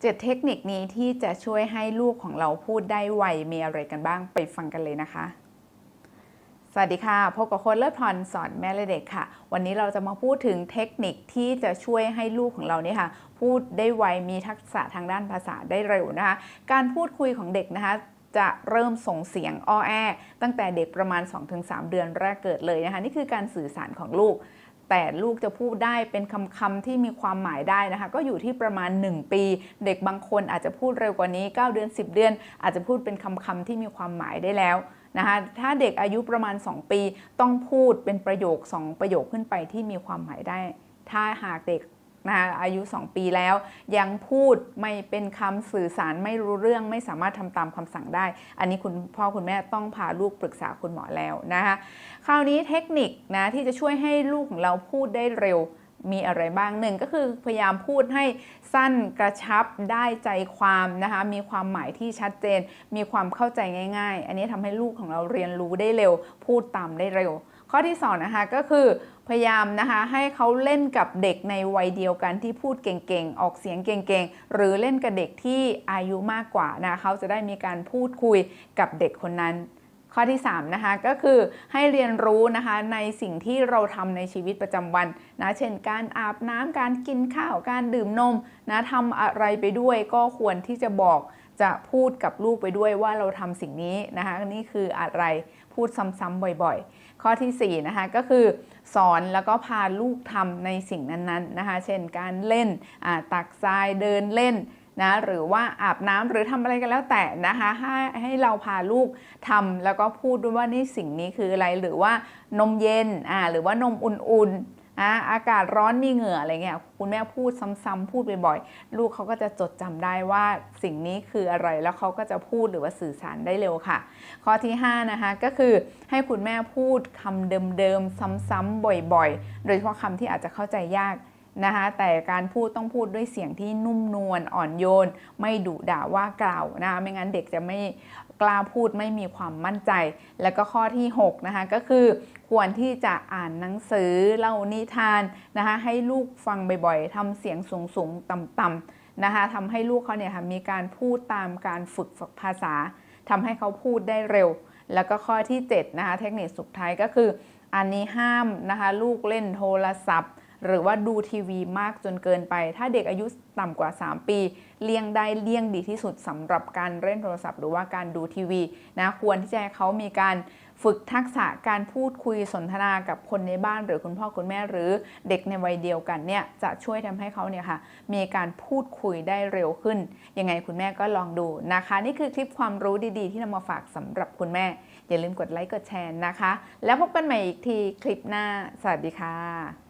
เจ็ดเทคนิคนี้ที่จะช่วยให้ลูกของเราพูดได้ไวมีอะไรกันบ้างไปฟังกันเลยนะคะ สวัสดีค่ะ พบกับโค้ชเลิศพรสอนแม่และเด็กค่ะ วันนี้เราจะมาพูดถึงเทคนิคที่จะช่วยให้ลูกของเราเนี่ยค่ะ พูดได้ไวมีทักษะทางด้านภาษาได้เร็วนะคะ การพูดคุยของเด็กนะคะจะเริ่มส่งเสียงอ้อแอ ตั้งแต่เด็กประมาณ 2-3 เดือนแรกเกิดเลยนะคะ นี่คือการสื่อสารของลูก แต่ลูกจะพูดได้เป็นคำคำๆที่มีความหมายได้นะคะ ก็อยู่ที่ประมาณ 1 ปี เด็กบางคนอาจจะพูดเร็วกว่านี้ 9 เดือน 10 เดือน อาจจะพูดเป็นคำคำๆที่มีความหมายได้แล้วนะคะถ้าเด็กอายุประมาณ 2 ปีต้องพูดเป็นประโยค 2 ประโยคขึ้นไปที่มีความหมายได้ ถ้าหากเด็ก นะคะอายุ 2 ปีแล้ว ยังพูดไม่เป็นคำสื่อสารไม่รู้เรื่องไม่สามารถทำตามคำสั่งได้ อันนี้คุณพ่อคุณแม่ต้องพาลูกปรึกษาคุณหมอแล้วนะคะคราวนี้เทคนิคนะที่จะช่วยให้ลูกของเราพูดได้เร็วมีอะไรบ้างหนึ่งก็คือพยายามพูดให้สั้นกระชับได้ใจความนะคะมีความหมายที่ชัดเจน มีความเข้าใจง่าย ๆ อันนี้ทำให้ลูกของเราเรียนรู้ได้เร็ว พูดตามได้เร็ว ข้อที่สองนะคะก็คือพยายามนะคะให้เขาเล่นกับเด็กในวัยเดียวกันที่พูดเก่งๆ ออกเสียงเก่งๆ หรือเล่นกับเด็กที่อายุมากกว่านะเขาจะได้มีการพูดคุยกับเด็กคนนั้น ข้อที่ 3 นะคะ ก็คือให้เรียนรู้นะคะในสิ่งที่เราทำในชีวิตประจำวันนะเช่นการอาบน้ำการกินข้าวการดื่มนมนะทำอะไรไปด้วยก็ควรที่จะบอกจะพูดกับลูกไปด้วยว่าเราทำสิ่งนี้นะคะนี่คืออะไรพูดซ้ำๆบ่อยๆ ข้อที่4นะคะก็คือสอนแล้วก็พาลูกทำในสิ่งนั้นๆนะคะ เช่นการเล่นตักทรายเดินเล่น นะหรือว่าอาบน้ำหรือทำอะไรกันแล้วแต่นะคะให้ให้เราพาลูกทำแล้วก็พูดด้วยว่านี่สิ่งนี้คืออะไรหรือว่านมเย็นอ่าหรือว่านมอุ่นๆอ่าอากาศร้อนมีเหงื่ออะไรเงี้ยคุณแม่พูดซ้ำๆพูดบ่อยๆลูกเขาก็จะจดจำได้ว่าสิ่งนี้คืออะไรแล้วเขาก็จะพูดหรือว่าสื่อสารได้เร็วค่ะ ข้อที่5นะคะก็คือให้คุณแม่พูดคำเดิมๆซ้ำๆบ่อย ๆ โดยเฉพาะคำที่อาจจะเข้าใจยาก นะคะแต่การพูดต้องพูดด้วยเสียงที่นุ่มนวลอ่อนโยน ไม่ดุด่าว่ากล่าวนะคะไม่งั้นเด็กจะไม่กล้าพูดไม่มีความมั่นใจ แล้วก็ข้อที่6นะคะก็คือควรที่จะอ่านหนังสือเล่านิทานนะคะให้ลูกฟังบ่อยๆทำเสียงสูงๆต่ำๆนะคะทำให้ลูกเขาเนี่ยค่ะมีการพูดตามการฝึกภาษาทำให้เขาพูดได้เร็ว แล้วก็ข้อที่7นะคะเทคนิคสุดท้ายก็คือ อันนี้ห้ามนะคะลูกเล่นโทรศัพท์ หรือว่าดูทีวีมากจนเกินไป ถ้าเด็กอายุต่ำกว่า 3 ปี เลี่ยงได้เลี่ยงดีที่สุดสำหรับการเล่นโทรศัพท์หรือว่าการดูทีวีนะควรที่จะให้เขามีการฝึกทักษะการพูดคุยสนทนากับคนในบ้าน หรือคุณพ่อคุณแม่หรือเด็กในวัยเดียวกันเนี่ยจะช่วยทำให้เขาเนี่ยค่ะมีการพูดคุยได้เร็วขึ้น ยังไงคุณแม่ก็ลองดูนะคะ นี่คือคลิปความรู้ดีๆ ที่นำมาฝากสำหรับคุณแม่ อย่าลืมกดไลค์กดแชร์นะคะ แล้วพบกันใหม่อีกทีคลิปหน้า สวัสดีค่ะ